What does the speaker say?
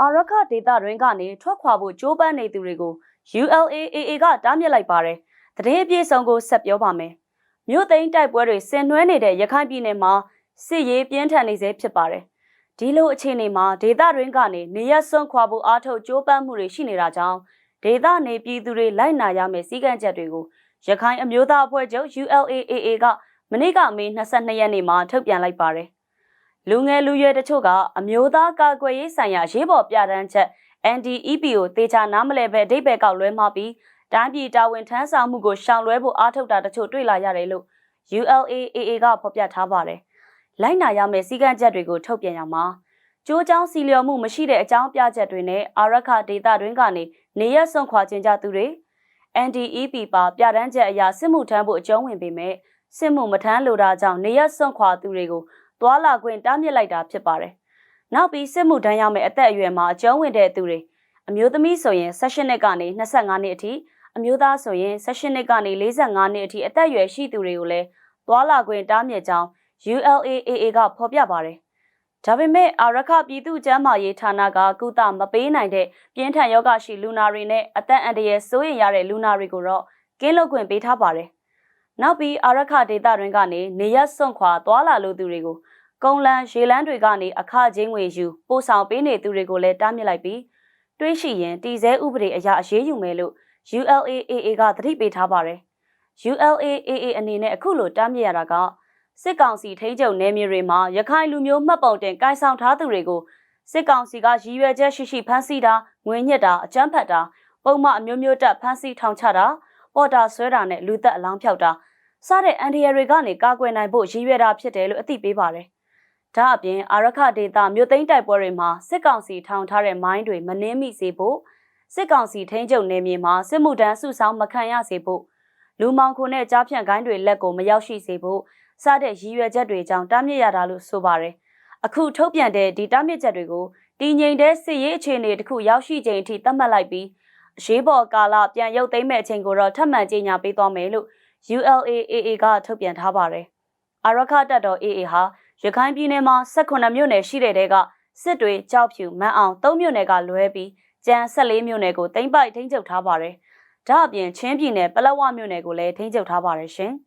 အာရခဒေတာတွင်ကနေထွက်ခွာဖို့ကြိုးပမ်းနေသူတွေကို ULAAA ကတားမြစ်လိုက်ပါတယ်။တည်င်းအပြည့်အစုံကိုဆက်ပြောပါမယ်။မြို့သိမ်းတိုက်ပွဲတွေဆင်နွှဲနေတဲ့ရခိုင်ပြည်နယ်မှာစစ်ရေးပြင်းထန်နေစေဖြစ်ပါတယ်။ဒီလိုအခြေအနေမှာဒေတာတွင်ကနေနေရစွန့်ခွာဖို့အားထုတ်ကြိုးပမ်းမှုတွေရှိနေတာကြောင့်ဒေတာနေပြည်သူတွေလိုက်နာရမယ့်စည်းကမ်းချက်တွေကိုရခိုင်အမျိုးသားအဖွဲ့ချုပ် ULAAA ကမနေ့ကမေ22ရက်နေ့မှာထုတ်ပြန်လိုက်ပါတယ်။ လူငယ်လူရွယ်တချို့ကအမျိုးသားကာကွယ်ရေးဆိုင်ရာရေးပေါ်ပြဋ္ဌာန်းချက် NDEP ကိုတေချာနားမလဲပဲအဓိပ္ပာယ်ကောက်လွဲမှာပြီးတိုင်းပြည်တာဝန်ထမ်းဆောင်မှုကိုရှောင်လွဲဖို့အားထုတ်တာတချို့တွေ့လာရတယ်လို့ ULAAA ကဖော်ပြထားပါတယ်။လိုက်နာရမယ့်စည်းကမ်းချက်တွေကိုထုတ်ပြန်ရမှာကျိုးချောင်းစီလျော်မှုမရှိတဲ့အကြောင်းပြချက်တွေနဲ့အာရခဒေတာတွင်ကနေနေရဆွန့်ခွာခြင်းကြသူတွေ NDEP ပါပြဋ္ဌာန်းချက်အရစစ်မှုထမ်းဖို့အကျုံးဝင်ပေမဲ့စစ်မှုမထမ်းလိုတာကြောင့်နေရဆွန့်ခွာသူတွေကို သွာလာခွင့်တားမြစ်လိုက်တာဖြစ်ပါတယ်။နောက်ပြီးစစ်မှုထမ်းရမယ့်အသက်အရွယ်မှာအကျုံးဝင်တဲ့သူတွေအမျိုးသမီးဆိုရင်16နှစ်ကနေ25နှစ်အထိအမျိုးသားဆိုရင်16နှစ်ကနေ45နှစ်အထိအသက်အရွယ်ရှိသူတွေကိုလည်းသွာလာခွင့်တားမြစ်ကြောင်း ULAAA ကဖော်ပြပါတယ်။ဒါပေမဲ့အာရခပြည်သူ့ကျန်းမာရေးဌာနကကုသမပေးနိုင်တဲ့ပြင်းထန်ယောဂရှိလူနာတွေနဲ့အသက်အန္တရာယ်စိုးရိမ်ရတဲ့လူနာတွေကိုတော့ကင်းလွတ်ခွင့်ပေးထားပါတယ်။ နောက်ပြီးအာရခဒေတာတွင်ကနေနေရက်စွန့်ခွာသွာလာလိုသူတွေကိုကုန်းလန်းရေလန်းတွေကနေအခချင်းငွေယူပို့ဆောင်ပေးနေသူတွေကိုလည်းတားမြစ်လိုက်ပြီးတွေးရှိရင်တည်ဆဲဥပဒေအရအရေးယူမယ်လို့ ULAAA ကသတိပေးထားပါတယ်။ ULAAA အနေနဲ့အခုလိုတားမြစ်ရတာကစစ်ကောင်စီထိန်းချုပ်နယ်မြေတွေမှာရခိုင်လူမျိုးမှတ်ပုံတင်ကိုင်ဆောင်ထားသူတွေကိုစစ်ကောင်စီကရည်ရွယ်ချက်ရှိရှိဖမ်းဆီးတာငွေညစ်တာအကြမ်းဖက်တာပုံမှန်အမျိုးမျိုးတက်ဖမ်းဆီးထောင်ချတာ ပေါ်တာဆွဲတာနဲ့လူသက်အလောင်းဖြောက်တာစတဲ့အန်ဒီရတွေကနေကာကွယ်နိုင်ဖို့ရည်ရွယ်တာဖြစ်တယ်လို့အသိပေးပါတယ်။ဒါအပြင်အာရခဒေတာမြို့သိမ်းတိုက်ပွဲတွေမှာစစ်ကောင်စီထောင်ထားတဲ့မိုင်းတွေမနှင်းမိစေဖို့စစ်ကောင်စီထိန်းချုပ်နယ်မြေမှာစစ်မှုထမ်းစုဆောင်မခံရစေဖို့လူမောင်ခုနဲ့ကြားဖြန့်ကိုင်းတွေလက်ကိုမရောက်ရှိစေဖို့စတဲ့ရည်ရွယ်ချက်တွေကြောင့်တားမြစ်ရတာလို့ဆိုပါတယ်။အခုထုတ်ပြန်တဲ့ဒီတားမြစ်ချက်တွေကိုတည်ငြိမ်တဲ့စစ်ရေးအခြေအနေတစ်ခုရောက်ရှိချိန်အထိသတ်မှတ်လိုက်ပြီး အရေးပေါ်ကာလပြန်ရုပ်သိမ်းမဲ့အချိန်ကိုတော့ထပ်မံကြေညာပေးသွားမယ်လို့ ULAAA ကထုတ်ပြန်ထားပါတယ်။အာရခတပ်တော် AA ဟာရခိုင်ပြည်နယ်မှာ18မြို့နယ်ရှိတဲ့တဲကစစ်တွေကြောက်ဖြူမန်းအောင်3မြို့နယ်ကလွဲပြီးကျန်14မြို့နယ်ကိုတင်ပိုက်ထိန်းချုပ်ထားပါတယ်။ဒါအပြင်ချင်းပြည်နယ်ပလက်ဝမြို့နယ်ကိုလည်းထိန်းချုပ်ထားပါတယ်ရှင်။